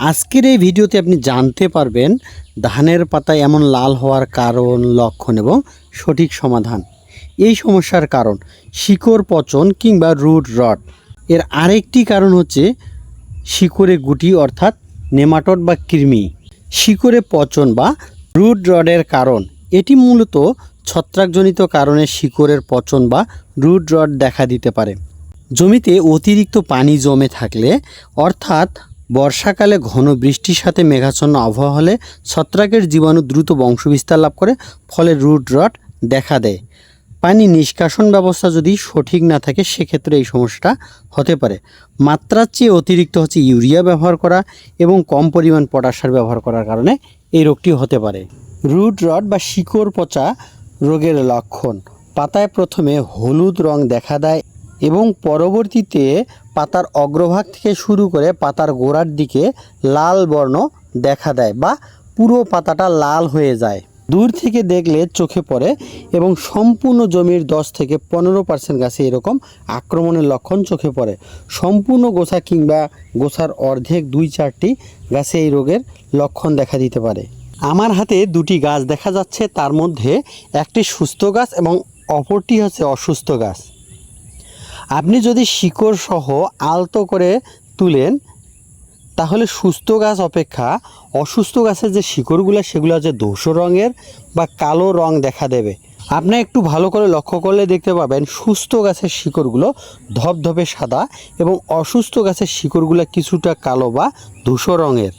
আজকের এই ভিডিওতে আপনি জানতে পারবেন ধানের পাতায় এমন লাল হওয়ার কারণ, লক্ষণ এবং সঠিক সমাধান। এই সমস্যার কারণ, শিকড় পচন কিংবা রুট রট। এর আরেকটি কারণ হচ্ছে শিকড়ে গুটি অর্থাৎ নেমাটড বা কৃমি। শিকড়ে পচন বা রুট রডের কারণ, এটি মূলত ছত্রাকজনিত কারণে শিকড়ের পচন বা রুট রড দেখা দিতে পারে। জমিতে অতিরিক্ত পানি জমে থাকলে, অর্থাৎ বর্ষাকালে ঘন বৃষ্টির সাথে মেঘাচ্ছন্ন আবহাওয়া হলে ছত্রাকের জীবাণু দ্রুত বংশবিস্তার লাভ করে, ফলে রুট রট দেখা দেয়। পানি নিষ্কাশন ব্যবস্থা যদি সঠিক না থাকে, সেক্ষেত্রে এই সমস্যাটা হতে পারে। মাত্রার চেয়ে অতিরিক্ত হচ্ছে ইউরিয়া ব্যবহার করা এবং কম পরিমাণ পটাশার ব্যবহার করার কারণে এই রোগটি হতে পারে। রুট রড বা শিকড় পচা রোগের লক্ষণ। পাতায় প্রথমে হলুদ রং দেখা দেয় এবং পরবর্তীতে পাতার অগ্রভাগ থেকে শুরু করে পাতার গোড়ার দিকে লাল বর্ণ দেখা দেয় বা পুরো পাতাটা লাল হয়ে যায়। দূর থেকে দেখলে চোখে পড়ে এবং সম্পূর্ণ জমির দশ থেকে পনেরো পার্সেন্ট গাছে এরকম আক্রমণের লক্ষণ চোখে পড়ে। সম্পূর্ণ গোছা কিংবা গোছার অর্ধেক দুই চারটি গাছে এই রোগের লক্ষণ দেখা দিতে পারে। আমার হাতে দুটি গাছ দেখা যাচ্ছে, তার মধ্যে একটি সুস্থ গাছ এবং অপরটি হচ্ছে অসুস্থ গাছ। আপনি যদি শিকড় সহ আলতো করে তুলেন, তাহলে সুস্থ গাছ অপেক্ষা অসুস্থ গাছের যে শিকড়গুলো, সেগুলো হচ্ছে ধূসর রঙের বা কালো রং দেখা দেবে। আপনি একটু ভালো করে লক্ষ্য করলে দেখতে পাবেন সুস্থ গাছের শিকড়গুলো ধপধপে সাদা এবং অসুস্থ গাছের শিকড়গুলো কিছুটা কালো বা ধূসর রঙের।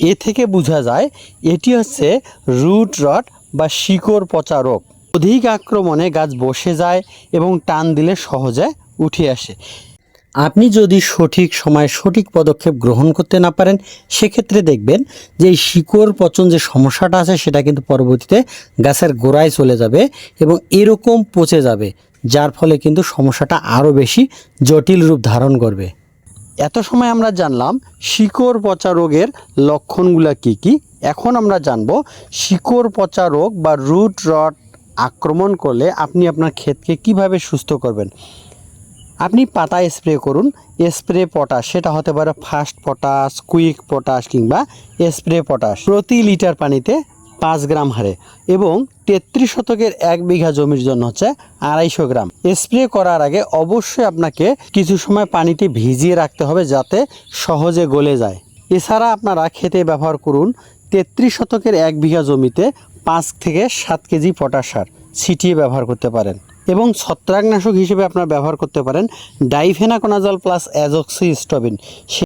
এ থেকে বোঝা যায় এটি হচ্ছে রুট রট বা শিকড় পচা রোগ। অধিক আক্রমণে গাছ বসে যায় এবং টান দিলে সহজে উঠে আসে। আপনি যদি সঠিক সময়ে সঠিক পদক্ষেপ গ্রহণ করতে না পারেন, সেক্ষেত্রে দেখবেন যে এই শিকড় পচন যে সমস্যাটা আছে, সেটা কিন্তু পরবর্তীতে গাছের গোড়ায় চলে যাবে এবং এরকম পচে যাবে, যার ফলে কিন্তু সমস্যাটা আরও বেশি জটিল রূপ ধারণ করবে। এত সময় আমরা জানলাম শিকড় পচা রোগের লক্ষণগুলো কি কি। এখন আমরা জানব শিকড় পচা রোগ বা রুট রট আক্রমণ করলে আপনি আপনার ক্ষেতকে কীভাবে সুস্থ করবেন। আপনি পাতা স্প্রে করুন। স্প্রে পটাশ সেটা হতে পারে ফাস্ট পটাশ কুইক পটাশ কিংবা স্প্রে পটাশ প্রতি লিটার পানিতে পাঁচ গ্রাম হারে এবং তেত্রিশ শতকের এক বিঘা জমির জন্য হচ্ছে আড়াইশো গ্রাম। স্প্রে করার আগে অবশ্যই আপনাকে কিছু সময় পানিতে ভিজিয়ে রাখতে হবে যাতে সহজে গলে যায়। এছাড়া আপনারা খেতে ব্যবহার করুন তেত্রিশ শতকের এক বিঘা জমিতে পাঁচ থেকে সাত কেজি পটাশ সার। ছিটিয়ে ব্যবহার করতে পারেন। এবং ছত্রাকনাশক হিসেবে আপনারা ব্যবহার করতে পারেন ডাইফেনাকোনাজল প্লাস অ্যাজক্সি স্টবিন